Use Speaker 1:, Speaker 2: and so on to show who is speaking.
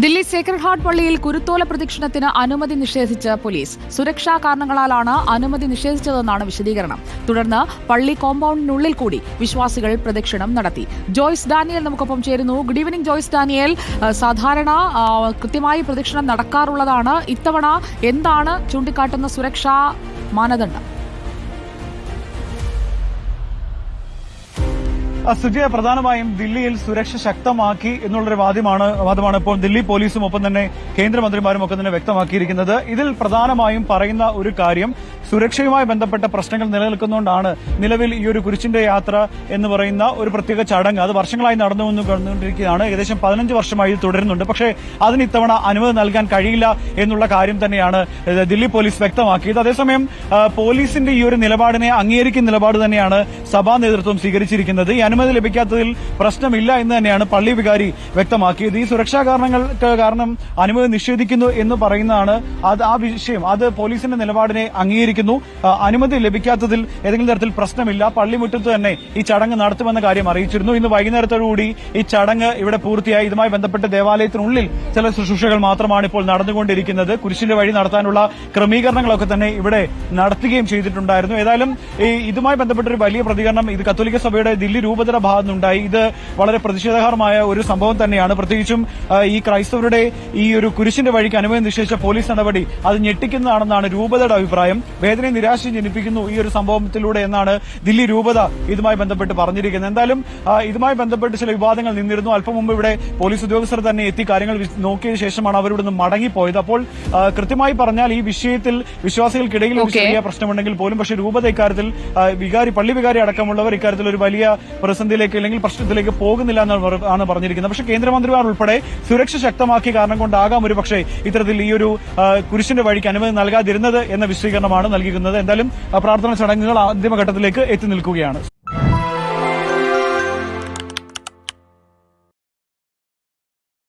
Speaker 1: Delhi Sacred heart പള്ളിയിൽ കുരുത്തോല പ്രദക്ഷിണത്തിന് അനുമതി നിഷേധിച്ച പോലീസ്. സുരക്ഷാ കാരണങ്ങളാലാണ് അനുമതി നിഷേധിച്ചതെന്നാണ് വിശദീകരണം. തുടർന്ന് പള്ളി കോമ്പൗണ്ടിനുള്ളിൽ കൂടി വിശ്വാസികൾ പ്രദക്ഷിണം നടത്തി. ജോയ്സ് ഡാനിയൽ നമുക്കൊപ്പം ചേരുന്നു. Good evening Joyce Daniel. സാധാരണ കൃത്യമായി പ്രദക്ഷിണം നടക്കാറുള്ളതാണ്. ഇത്തവണ എന്താണ് ചൂണ്ടിക്കാട്ടുന്ന സുരക്ഷാ മാനദണ്ഡം?
Speaker 2: സുജയ പ്രധാനമായും ദില്ലിയിൽ സുരക്ഷ ശക്തമാക്കി എന്നുള്ളൊരു വാദ്യമാണ് വാദമാണ് ഇപ്പോൾ ദില്ലി പോലീസും ഒപ്പം തന്നെ കേന്ദ്രമന്ത്രിമാരും ഒക്കെ തന്നെ വ്യക്തമാക്കിയിരിക്കുന്നത്. ഇതിൽ പ്രധാനമായും പറയുന്ന ഒരു കാര്യം സുരക്ഷയുമായി ബന്ധപ്പെട്ട പ്രശ്നങ്ങൾ നിലനിൽക്കുന്നതുകൊണ്ടാണ് നിലവിൽ ഈ ഒരു കുരിശിന്റെ യാത്ര എന്ന് പറയുന്ന ഒരു പ്രത്യേക ചടങ്ങ്. അത് വർഷങ്ങളായി നടന്നു വന്നുകൊണ്ടിരിക്കുകയാണ് ഏകദേശം പതിനഞ്ച് വർഷമായി തുടരുന്നുണ്ട്. പക്ഷേ അതിന് ഇത്തവണ അനുമതി നൽകാൻ കഴിയില്ല എന്നുള്ള കാര്യം തന്നെയാണ് ദില്ലി പോലീസ് വ്യക്തമാക്കിയത്. അതേസമയം പോലീസിന്റെ ഈ ഒരു നിലപാടിനെ അംഗീകരിക്കുന്ന നിലപാട് തന്നെയാണ് സഭാ നേതൃത്വം സ്വീകരിച്ചിരിക്കുന്നത്. ഈ അനുമതി ലഭിക്കാത്തതിൽ പ്രശ്നമില്ല എന്ന് തന്നെയാണ് പള്ളി വികാരി വ്യക്തമാക്കിയത്. ഈ സുരക്ഷാ കാരണങ്ങൾക്ക് കാരണം അനുമതി നിഷേധിക്കുന്നു എന്ന് പറയുന്നതാണ് അത് ആ വിഷയം. അത് പോലീസിന്റെ നിലപാടിനെ അംഗീകരിക്കുന്നു. അനുമതി ലഭിക്കാത്തതിൽ ഏതെങ്കിലും തരത്തിൽ പ്രശ്നമില്ല. പള്ളി പള്ളിമുറ്റത്ത് തന്നെ ഈ ചടങ്ങ് നടത്തുമെന്ന കാര്യം അറിയിച്ചിരുന്നു. ഇന്ന് വൈകുന്നേരത്തോടുകൂടി ഈ ചടങ്ങ് ഇവിടെ പൂർത്തിയായി. ഇതുമായി ബന്ധപ്പെട്ട് ദേവാലയത്തിനുള്ളിൽ ചില ശുശ്രൂഷകൾ മാത്രമാണ് ഇപ്പോൾ നടന്നുകൊണ്ടിരിക്കുന്നത്. കുരിശിന്റെ വഴി നടത്താനുള്ള ക്രമീകരണങ്ങളൊക്കെ തന്നെ ഇവിടെ നടത്തുകയും ചെയ്തിട്ടുണ്ടായിരുന്നു. ഏതായാലും ഇതുമായി ബന്ധപ്പെട്ട ഒരു വലിയ പ്രതികരണം ഇത് കത്തോലിക്ക സഭയുടെ ദില്ലി രൂപതയുടെ ഭാഗത്തുനിന്നുണ്ടായി. ഇത് വളരെ പ്രതിഷേധകരമായ ഒരു സംഭവം തന്നെയാണ്. പ്രത്യേകിച്ചും ഈ ക്രൈസ്തവരുടെ ഈ ഒരു കുരിശിന്റെ വഴിക്ക് അനുമതി നിഷേധിച്ച പോലീസ് നടപടി അത് ഞെട്ടിക്കുന്നതാണെന്നാണ് രൂപതയുടെ അഭിപ്രായം. വേദന നിരാശ ജനിപ്പിക്കുന്നു ഈ ഒരു സംഭവത്തിലൂടെ എന്നാണ് ദില്ലി രൂപത ഇതുമായി ബന്ധപ്പെട്ട് പറഞ്ഞിരിക്കുന്നത്. എന്തായാലും ഇതുമായി ബന്ധപ്പെട്ട് ചില വിവാദങ്ങൾ നിന്നിരുന്നു. അല്പം മുമ്പ് ഇവിടെ പോലീസ് ഉദ്യോഗസ്ഥർ തന്നെ എത്തി കാര്യങ്ങൾ നോക്കിയ ശേഷമാണ് അവർ നിന്ന് മടങ്ങിപ്പോയത്. അപ്പോൾ കൃത്യമായി പറഞ്ഞാൽ ഈ വിഷയത്തിൽ വിശ്വാസികൾക്കിടയിൽ. ചെറിയ പ്രശ്നമുണ്ടെങ്കിൽ പോലും പക്ഷേ രൂപത ഇക്കാര്യത്തിൽ വികാരി പള്ളി വികാരി അടക്കമുള്ളവർ ഇക്കാര്യത്തിൽ ഒരു വലിയ പ്രതിസന്ധിയിലേക്ക് അല്ലെങ്കിൽ പ്രശ്നത്തിലേക്ക് പോകുന്നില്ല എന്നാണ് പറ- പറഞ്ഞിരിക്കുന്നത്. പക്ഷേ കേന്ദ്രമന്ത്രിമാർ ഉൾപ്പെടെ സുരക്ഷ ശക്തമാക്കിയ കാരണം കൊണ്ടാകാം ഒരു പക്ഷേ ഇത്തരത്തിൽ ഈ ഒരു കുരിശിന്റെ വഴിക്ക് അനുമതി നൽകാതിരുന്നത് എന്ന വിശദീകരണമാണ് നൽകിയിരുന്നത് എന്തായാലും പ്രാർത്ഥന ചടങ്ങുകൾ അന്തിമഘട്ടത്തിലേക്ക് എത്തി നിൽക്കുകയാണ്.